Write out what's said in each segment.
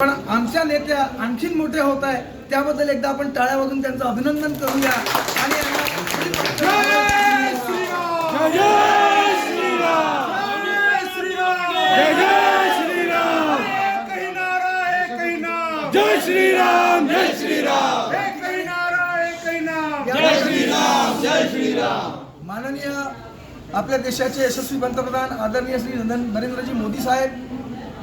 पण आमच्या नेत्या आणखीन मोठे होत आहे त्याबद्दल एकदा आपण टाळ्या वाजून त्यांचं अभिनंदन करूया. आणि यांना जय श्रीराम! जय श्रीराम! माननीय आपल्या देशाचे यशस्वी पंतप्रधान आदरणीय श्री नरेंद्र- नरेंद्रजी मोदी साहेब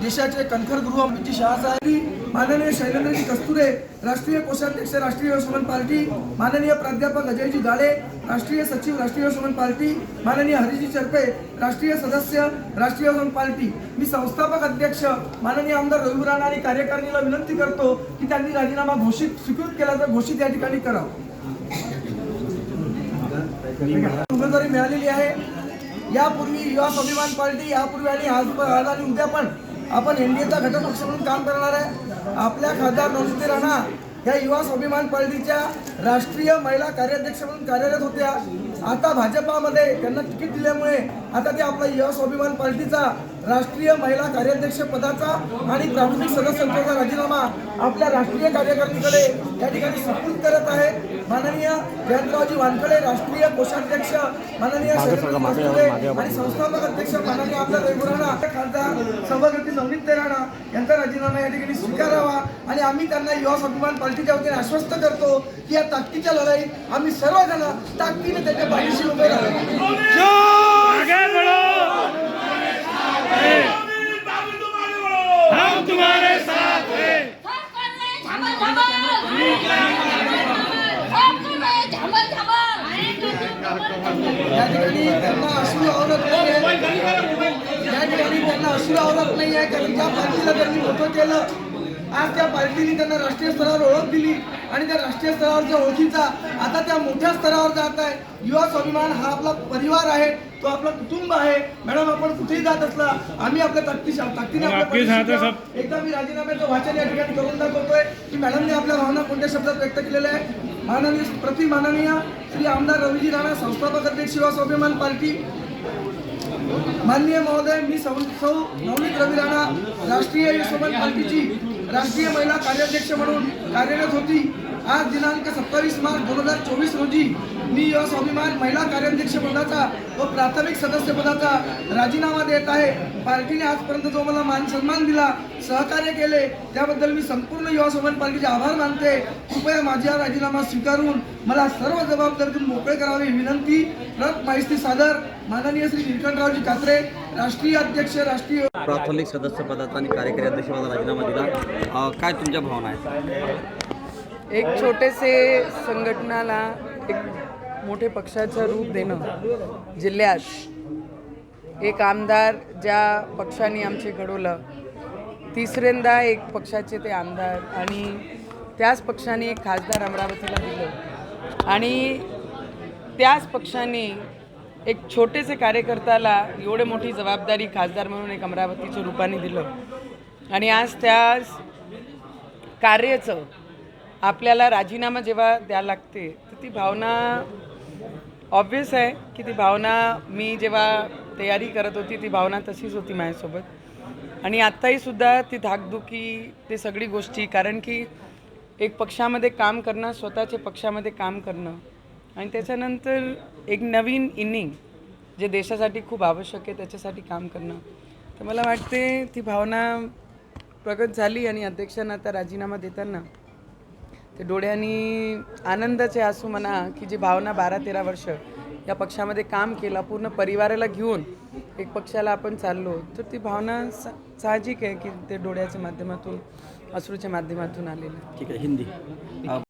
देशाचे कणखर गृह अमितजी शहा साहेब माननीय शैलेंद्रजी कस्तुरे राष्ट्रीय कोषाध्यक्ष राष्ट्रीय युवसमन पार्टी माननीय प्राध्यापक अजयजी गाळे राष्ट्रीय सचिव राष्ट्रीय युवसमन पार्टी माननीय हरिजी चरपे राष्ट्रीय सदस्य राष्ट्रीय युवसमन पार्टी. मी संस्थापक अध्यक्ष माननीय आमदार रवी राणा आणि कार्यकारिणीला विनंती करतो की त्यांनी राजीनामा घोषित स्वीकृत केला तर घोषित या ठिकाणी करावं. उमेदवारी मिळालेली आहे यापूर्वी युवा स्वाभिमान पार्टी यापूर्वी आणि आज आणि उद्या पण आपण एनडीएचा घटक पक्ष म्हणून काम करणार आहे. आपल्या खासदार नवनीती राणा ह्या युवा स्वाभिमान पार्टीच्या राष्ट्रीय महिला कार्याध्यक्ष म्हणून कार्यरत होत्या. आता भाजपामध्ये त्यांना तिकीट दिल्यामुळे आता ते आपला युवा स्वाभिमान पार्टीचा राष्ट्रीय महिला कार्याध्यक्ष पदाचा आणि प्राथमिक सदस्यत्वाचा राजीनामा आपल्या राष्ट्रीय कार्यकारिणीकडे या ठिकाणी सुपूर्द करत आहे. माननीय जयंतरावजी वानकडे राष्ट्रीय कोषाध्यक्ष माननीय आणि संस्थापक अध्यक्ष माननीय आपल्या रविराणा खासदार सभापती नवनीत राणा यांचा राजीनामा या ठिकाणी स्वीकारावा आणि आम्ही त्यांना युवा स्वाभिमान पार्टीच्या वतीने आश्वस्त करतो की या ताकदीच्या लढाईत आम्ही सर्वजण ताकदीने त्याच्या पाठीशी उभे राहू. या ठिकाणी त्यांना अश्रू आवरत नाही आहे या ठिकाणी त्यांना अश्रू आवरत नाही आहे कारण ज्या पार्टीला त्यांनी मोठं केलं आज त्या पार्टीने त्यांना राष्ट्रीय स्तरावर ओळख दिली आणि त्या राष्ट्रीय स्तरावरच्या ओळखीचा आता त्या मोठ्या स्तरावर जात आहे. युवा स्वाभिमान हा आपला परिवार आहे तो आपला कुटुंब आहे. मॅडम आपण कुठेही जात असला आम्ही आपल्या ताकदी ताकदीने है एकदा मी राजीनाम्याचं वाचन या ठिकाणी करून दाखवतोय की मॅडमने आपल्या भावना कोणत्या शब्दात व्यक्त केलेल्या आहे माननीय प्रति माननीय श्री आमदार रवीजी राणा संस्थापक अध्यक्ष युवा स्वाभिमान पार्टी. माननीय महोदय मी सौ सौ नवनीत रवी राणा राष्ट्रीय युवसमन पार्टीची राष्ट्रीय महिला कार्याध्यक्ष म्हणून कार्यरत होती. आज दिनांक सत्तावीस मार्च दोन हजार चोवीस रोजी मी या स्वाभिमान महिला कार्याध्यक्ष पदाचा व प्राथमिक सदस्य पदाचा राजीनामा देत आहे. पार्टीने आजपर्यंत जो मला मान सन्मान दिला सहकार्य केले त्याबद्दल मी संपूर्ण युवा स्वाभिमान पार्टीचे आभार मानते. कृपया माझा राजीनामा स्वीकारून मला सर्व जबाबदारीतून मोकळे करावे विनंती. प्रत माहिती सादर. माननीय श्री निलकंठरावजी कात्रे. राष्ट्रीय अध्यक्ष राष्ट्रीय प्राथमिक सदस्य पदाचा आणि कार्यकारी अध्यक्षपदाचा राजीनामा दिला. काय तुमच्या भावना आहेत? एक छोटेसे संघटनाला एक मोठे पक्षाचं रूप देणं जिल्ह्यात एक आमदार ज्या पक्षाने आमचे घडवलं तिसऱ्यांदा एक पक्षाचे ते आमदार आणि त्याच पक्षाने एक खासदार अमरावतीला दिलं. आणि त्याच पक्षाने एक छोटेसे कार्यकर्त्याला एवढे मोठी जबाबदारी खासदार म्हणून एक अमरावतीच्या रूपाने दिलं. आणि आज त्या कार्याचं आपल्याला राजीनामा जेव्हा द्यायला लागते तर ती भावना ऑब्वियस आहे की ती भावना मी जेव्हा तयारी करत होती ती भावना तशीच होती माझ्यासोबत. आणि आत्ताही सुद्धा ती धाकधुकी ते सगळी गोष्टी कारण की एक पक्षामध्ये काम करणं स्वतःच्या पक्षामध्ये काम करणं आणि त्याच्यानंतर एक नवीन इनिंग जे देशासाठी खूप आवश्यक आहे त्याच्यासाठी काम करणं. तर मला वाटते ती भावना प्रगत झाली आणि अध्यक्षांना आता राजीनामा देताना ते डोळ्यांनी आनंदाचे असू म्हणा की जी भावना बारा तेरा वर्ष या पक्षामध्ये काम केला पूर्ण परिवाराला घेऊन एक पक्षाला आपण चाललो तर ती भावना सा साहजिक आहे की ते डोळ्याच्या माध्यमातून अश्रूच्या माध्यमातून आलेलं. ठीक आहे हिंदी.